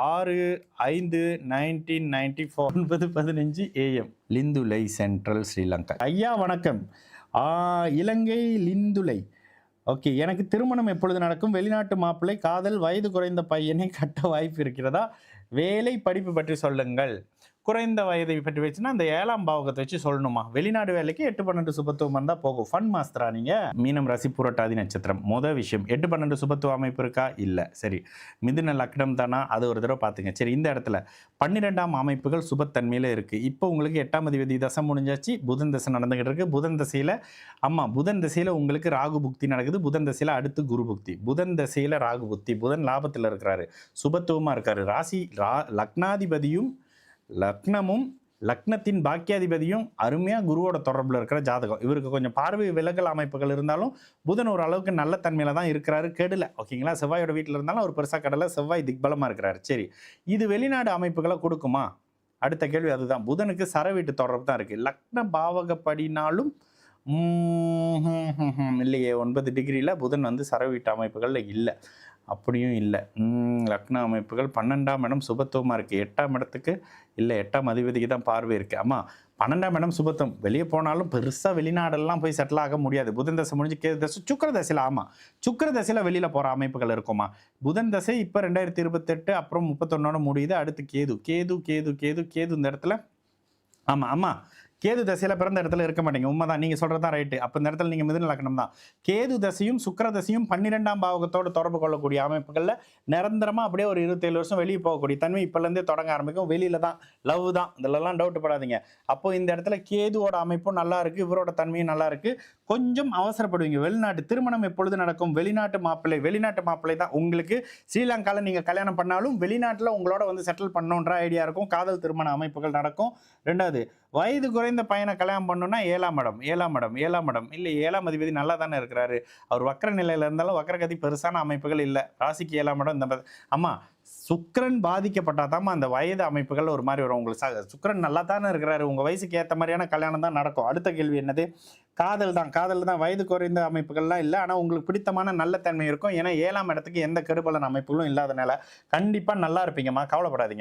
ஆறு ஐந்து nineteen ninety four ஒன்பது பதினஞ்சு ஏஎம் லிந்துலை சென்ட்ரல் ஸ்ரீலங்கா. ஐயா வணக்கம். இலங்கை லிந்துலை ஓகே எனக்கு திருமணம் எப்பொழுது நடக்கும்? வெளிநாட்டு மாப்பிள்ளை காதல் வயது குறைந்த பையனை கட்ட வாய்ப்பு இருக்கிறதா? வேலை படிப்பு பற்றி சொல்லுங்கள். குறைந்த வயதை பற்றி வச்சுன்னா அந்த ஏழாம் பாவகத்தை வச்சு சொல்லணுமா? வெளிநாடு வேலைக்கு எட்டு பன்னெண்டு சுபத்துவம் வந்தால் போகும். ஃபன் மாஸ்டரா நீங்கள் மீனம் ராசி புரட்டாதி நட்சத்திரம். மொதல் விஷயம் எட்டு பன்னெண்டு சுபத்துவ அமைப்பு இருக்கா? இல்லை. சரி. மிதுன லக்னம் தானா? அது ஒரு தடவை பார்த்துங்க சரி இந்த இடத்துல பன்னிரெண்டாம் அமைப்புகள் சுபத்தன்மையில் இருக்குது இப்போ உங்களுக்கு எட்டாம் அதிபதி தசை முடிஞ்சாச்சு. புதன் தசை நடந்துகிட்டு இருக்கு. புதன் தசையில் ஆமாம் புதன் தசையில் உங்களுக்கு ராகு புக்தி நடக்குது. புதன் தசையில் அடுத்து குரு புக்தி. புதன் தசையில் ராகு புக்தி. புதன் லாபத்தில் இருக்கிறாரு. சுபத்துவமாக இருக்காரு. ராசி ரா லக்னாதிபதியும் லக்னமும் லக்னத்தின் பாக்கியாதிபதியும் அருமையாக குருவோட தொடர்பில் இருக்கிற ஜாதகம். இவருக்கு கொஞ்சம் பார்வை விலகல் அமைப்புகள் இருந்தாலும் புதன் ஒரு அளவுக்கு நல்ல தன்மையில் தான் இருக்கிறாரு கெடல. ஓகேங்களா செவ்வாயோட வீட்டில் இருந்தாலும் அவர் பெருசாக கடலை செவ்வாய் திக்பலமாக இருக்கிறாரு. சரி. இது வெளிநாடு அமைப்புகளை கொடுக்குமா? அடுத்த கேள்வி அதுதான். புதனுக்கு சர வீட்டு தொடர்பு தான் இருக்குது லக்ன பாவகப்படினாலும் இல்லையே. ஒன்பது டிகிரியில் புதன் வந்து சர வீட்டு அமைப்புகளில் இல்லை. அப்படியும் இல்லை. லக்ன அமைப்புகள் பன்னெண்டாம் இடம் சுபத்துவமாக இருக்குது எட்டாம் இடத்துக்கு இல்லை எட்டாம் அதிபதிக்கு தான் பார்வை இருக்குது ஆமாம் பன்னெண்டாம் இடம் சுபத்துவம். வெளியே போனாலும் பெருசாக வெளிநாடெல்லாம் போய் செட்டில் ஆக முடியாது. புதன் தசை முடிஞ்சு கேது தசை சுக்கர தசையில் ஆமாம் சுக்கர தசையில் வெளியில் போகிற அமைப்புகள் இருக்குமா? புதன் தசை இப்போ ரெண்டாயிரத்தி இருபத்தெட்டு அப்புறம் முப்பத்தொன்னோட முடியுது. அடுத்து கேது கேது கேது கேது கேது இந்த இடத்துல. ஆமாம் ஆமாம் கேது தசையில் பிறந்த இடத்துல இருக்க மாட்டீங்க. உண்மை தான் நீங்கள் சொல்கிறது தான் ரைட்டு அப்போ இந்த இடத்துல நீங்கள் மிதுன லக்னம் தான். கேது தசையும் சுக்கர தசையும் பன்னிரெண்டாம் பாவகத்தோடு தொடர்பு கொள்ளக்கூடிய அமைப்புகளில் நிரந்தரமாக அப்படியே ஒரு இருபத்தேழு வருஷம் வெளியே போகக்கூடிய தன்மை இப்போலேருந்தே தொடங்க ஆரம்பிக்கும். வெளியில் தான் லவ் தான். இதிலெல்லாம் டவுட் படாதீங்க. அப்போது இந்த இடத்துல கேதுவோட அமைப்பும் நல்லா இருக்குது இவரோட தன்மையும் நல்லா இருக்குது கொஞ்சம் அவசரப்படுவீங்க. வெளிநாட்டு திருமணம் எப்பொழுது நடக்கும்? வெளிநாட்டு மாப்பிள்ளை வெளிநாட்டு மாப்பிள்ளை தான் உங்களுக்கு. ஸ்ரீலங்காவில் நீங்கள் கல்யாணம் பண்ணாலும் வெளிநாட்டில் உங்களோட வந்து செட்டில் பண்ணணுன்ற ஐடியா இருக்கும். காதல் திருமண அமைப்புகள் நடக்கும். ரெண்டாவது வயது குறை குறைந்த பையனை கல்யாணம் பண்ணணும்னா ஏழாம் இடம் ஏழாம் இடம் ஏழாம் இடம். இல்லை ஏழாம் அதிபதி நல்லா தானே இருக்கிறாரு. அவர் வக்கர நிலையில் இருந்தாலும் வக்கரகதி பெருசான அமைப்புகள் இல்லை. ராசிக்கு ஏழாம் இடம் இந்த அம்மா ஆமாம் பாதிக்கப்பட்டாதாம்மா அந்த வயது அமைப்புகள் ஒரு மாதிரி வரும். உங்களுக்கு ச- நல்லா தானே இருக்கிறாரு. உங்கள் வயசுக்கு ஏற்ற மாதிரியான கல்யாணம் தான் நடக்கும். அடுத்த கேள்வி என்னது? காதல் தான். காதல் தான் வயது குறைந்த அமைப்புகள்லாம் இல்லை. ஆனால் உங்களுக்கு பிடித்தமான நல்ல தன்மை இருக்கும். ஏன்னா ஏழாம் இடத்துக்கு எந்த கெடுபலன் அமைப்புகளும் இல்லாதனால கண்டிப்பாக நல்லா இருப்பீங்கம்மா. கவலைப்படாதீங்க.